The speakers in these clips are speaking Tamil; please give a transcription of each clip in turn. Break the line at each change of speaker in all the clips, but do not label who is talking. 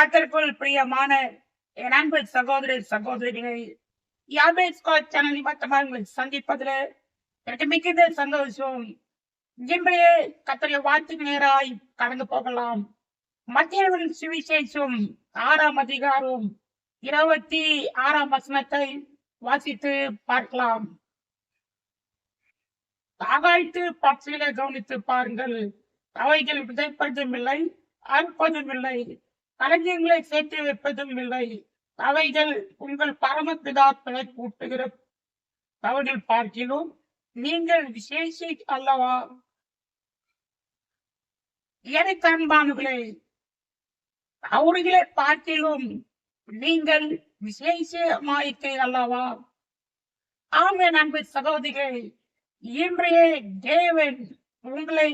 கத்தருக்குள் பிரியமான என் அன்பு சகோதர சகோதரிகளை யாபேஸ் கால் சேனல் நிமித்தமாக உங்களை சந்திப்பதில் எனக்கு மிகுந்த சந்தோஷம். இன்றைய கத்தரிய வார்த்தைக்கு நேராய் கடந்து போகலாம். மத்தியவன் சுவிசேஷம் ஆறாம் அதிகாரம் இருபத்தி ஆறாம் வசனத்தை வாசித்து பார்க்கலாம். ஆகாய்த்து பட்சியில கவனித்து பாருங்கள். அவைகள் விதைப்பதும் இல்லை அறுப்பதும் இல்லை. கலைஞர்களை சேர்த்து வைப்பதும் இல்லை. அவைகள் உங்கள் பரமபிதா பிழை கூட்டுகிற தவறில் பார்க்கிலும் நீங்கள் விசேஷி அல்லவா? எனக்கு அன்பானவர்களே அவர்களை பார்க்கிலும் நீங்கள் விசேஷமாயிற்று அல்லவா? ஆமென் அன்பு சகோதரிகள் இன்றைய தேவன் உங்களை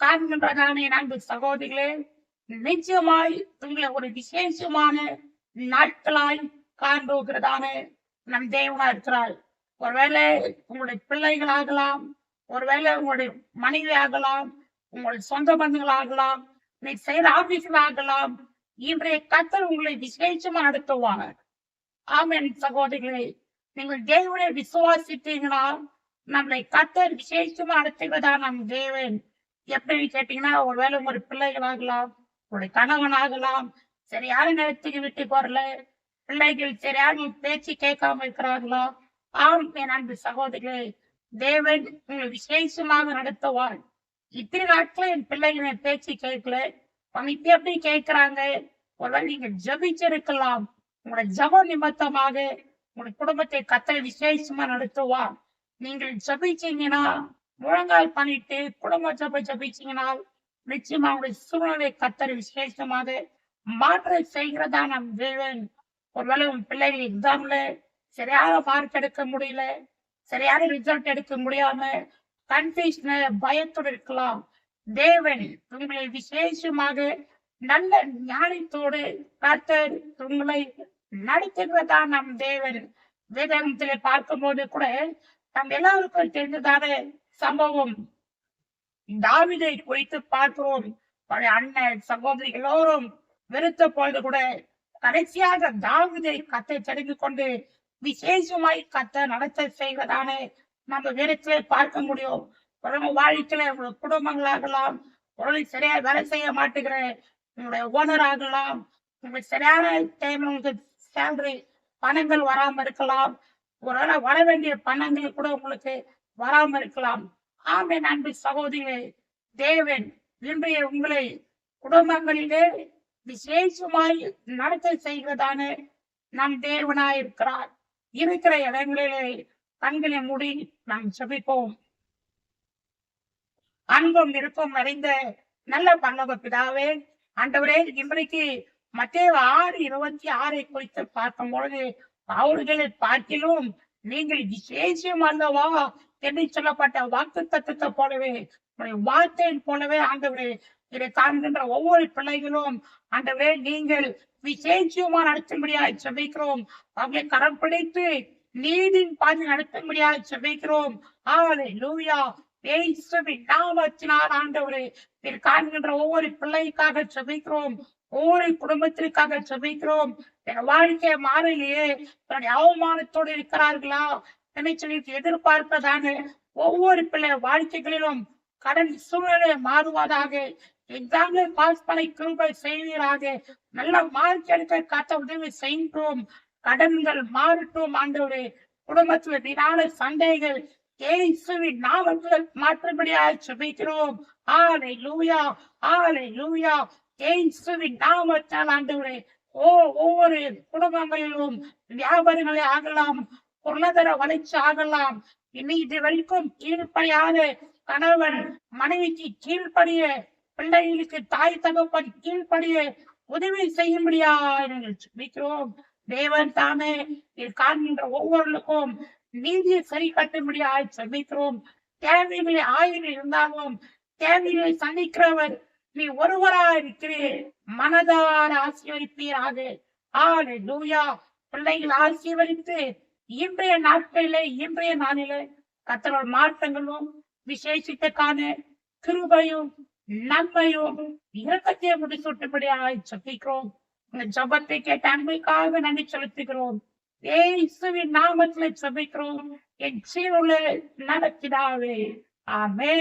காண்கின்றதானே அன்பு சகோதரிகளே நிச்சயமாய் உங்களை ஒரு விசேஷமான நாட்களாய் காண்போகிறதான நம் தேவனா இருக்கிறாள் ஒருவேளை உங்களுடைய பிள்ளைகளாகலாம் ஒருவேளை உங்களுடைய மனைவி ஆகலாம் உங்களுடைய சொந்த பந்தங்களாகலாம் நீ செய்யற ஆபீஸ்கள் ஆகலாம் இன்றைய கத்தர் உங்களை விசேஷமா நடத்துவார். ஆமென் சகோதரிகளே நீங்கள் தேவனை விசுவாசித்தீங்கன்னா நம்மளை கத்தர் விசேஷமா நடத்துகிறதா நம் தேவன்? எப்படி கேட்டீங்கன்னா ஒருவேளை உங்களுடைய பிள்ளைகளாகலாம் உங்களுடைய கணவனாகலாம். சரியான நேரத்துக்கு விட்டு போறல? பிள்ளைகள் சரியான பேச்சு கேட்காம இருக்கிறார்களோ? ஆம் என் அன்பு சகோதரிகளே தேவன் உங்களை விசேஷமாக நடத்துவான் இத்தனை நாட்கள் என் பிள்ளைகளை பேச்சு கேட்கல. அவங்க எப்படி கேட்கிறாங்க? ஒருவேளை நீங்க ஜபிச்சிருக்கலாம். உங்களோட ஜப நிமித்தமாக உங்களுடைய குடும்பத்தை கத்தரை விசேஷமா நடத்துவான் நீங்கள் ஜபிச்சீங்கன்னா முழங்கால் பண்ணிட்டு குடும்ப ஜப ஜபிச்சீங்கன்னா நிச்சயமா அவருடைய சூழ்நிலை கத்தர் விசேஷமாக மாற்ற செய்கிறதா நம் தேவன் ஒருவேளை உன் பிள்ளைகள் எக்ஸாம்ல சரியான மார்க் எடுக்க முடியல சரியான ரிசல்ட் எடுக்க முடியாம கன்ஃபியூஷன பயத்தோடு இருக்கலாம். தேவன் உங்களை விசேஷமாக நல்ல ஞானத்தோடு கர்த்தர் உங்களை நடத்துகிறதா நம் தேவன். வேதாகத்திலே பார்க்கும்போது கூட நம் எல்லாருக்கும் தெரிந்ததான சம்பவம். தாவிதை குறித்து பார்க்கிறோம் பழைய அண்ணன் சகோதரி எல்லோரும் வெறுத்த பொழுது கூட கடைசியாக தாவிதை கத்தை தெரிந்து கொண்டு விசேஷமாய் கத்த நடத்த செய்வதான நம்ம வேதத்திலே பார்க்க முடியும். உடம்பு வாழ்க்கையில உங்களுடைய குடும்பங்களாகலாம் உங்களை சரியா வேலை செய்ய மாட்டேங்கிற உங்களுடைய ஓனர் ஆகலாம் உங்களுக்கு சரியான டைம்ல உங்களுக்கு சேலரி பணங்கள் வராம இருக்கலாம். ஒரு வர வேண்டிய பணங்கள் கூட உங்களுக்கு வராம இருக்கலாம். ஆமே அன்பு சகோதரியே தேவன் இன்றைய உங்களை குடும்பங்களிலே விசேஷமாய் நடத்த செய்வதான நம் தேவனாய் இருக்கிறார். இருக்கிற இடங்களிலே கண்களை மூடி நாம் செபிப்போம் அன்பும் விருப்பம் நிறைந்த நல்ல பல்லவ பிதாவே ஆண்டவரே இன்றைக்கு மத்தேவ ஆறு இருபத்தி ஆறை குறித்து பார்க்கும் பொழுது அவர்களை பார்க்கிலும் நீங்கள் விசேஷம் அல்லவா என்று சொல்லப்பட்ட வாக்கு தத்துவத்தை போலவே உங்களுடைய வார்த்தையின் போலவே ஆண்டவரே இதை காண்கின்ற ஒவ்வொரு பிள்ளைகளும் ஆண்டவரே நீங்கள் விசேஷமா நடத்தும்படியாய் செபிக்கிறோம். அவர்களை கரம் பிடித்து நீதின் பாதி நடத்தும்படியாய் செபிக்கிறோம். ஆலை லூயா இயேசுவின் நாமத்தினால் ஆண்டவரே நீர் காண்கின்ற ஒவ்வொரு பிள்ளைக்காக செபிக்கிறோம். ஒவ்வொரு குடும்பத்திற்காக செபிக்கிறோம். என் வாழ்க்கை மாறலையே அவமானத்தோடு இருக்கிறார்களா? என்னை சொல்லி எதிர்பார்ப்பதான ஒவ்வொரு பிள்ளை வாழ்க்கைகளிலும் கடன் சூழ்நிலை மாறுவதாக எக்ஸாம்ல பாஸ் பண்ணி கிருபை செய்வீராக நல்ல மார்க் எடுக்க காத்த உதவி செய்கின்றோம் கடன்கள் மாறட்டும் ஆண்டவரே. குடும்பத்தில் வீணான சண்டைகள் இயேசுவின் நாமத்தில் மாற்றும்படியாய் சுபிக்கிறோம். ஆலை லூயா ஆலை லூயா இயேசுவின் நாமத்தால் ஆண்டவரே ஓ ஒவ்வொரு குடும்பங்களிலும் வியாபாரங்களே ஆகலாம். பொருளாதார வளர்ச்சி ஆகலாம். இனி வரைக்கும் கீழ்ப்படியாத கணவன் மனைவிக்கு கீழ்ப்படிய பிள்ளைகளுக்கு தாய் தகப்பன் கீழ்ப்படிய உதவி செய்யும்படியா நாங்கள் தேவன் தாமே காண்கின்ற ஒவ்வொருக்கும் நீதியை சரி கட்டும்படியாக சந்திக்கிறோம் தேவைகளை ஆயிரம் இருந்தாலும் தேவைகளை சந்திக்கிறவர் நீ ஒருவரா இருக்கிறீர். மனதார ஆசீர்வதிப்பீராக. ஆறு லூயா பிள்ளைகள் ஆசீர்வதித்து இன்றைய நாட்களிலே இன்றைய நாளில கத்தரோட மாற்றங்களும் விசேஷத்துக்கான கிருபையும் நன்மையும் இரக்கத்தை முடிசூட்டும்படியாய் சபிக்கிறோம் இந்த ஜபத்தை கேட்ட அன்பைக்காக நன்றி செலுத்துகிறோம். ஏசுவின் நாமத்துல சபிக்கிறோம் என் சீருளே நடத்திடாவே ஆமே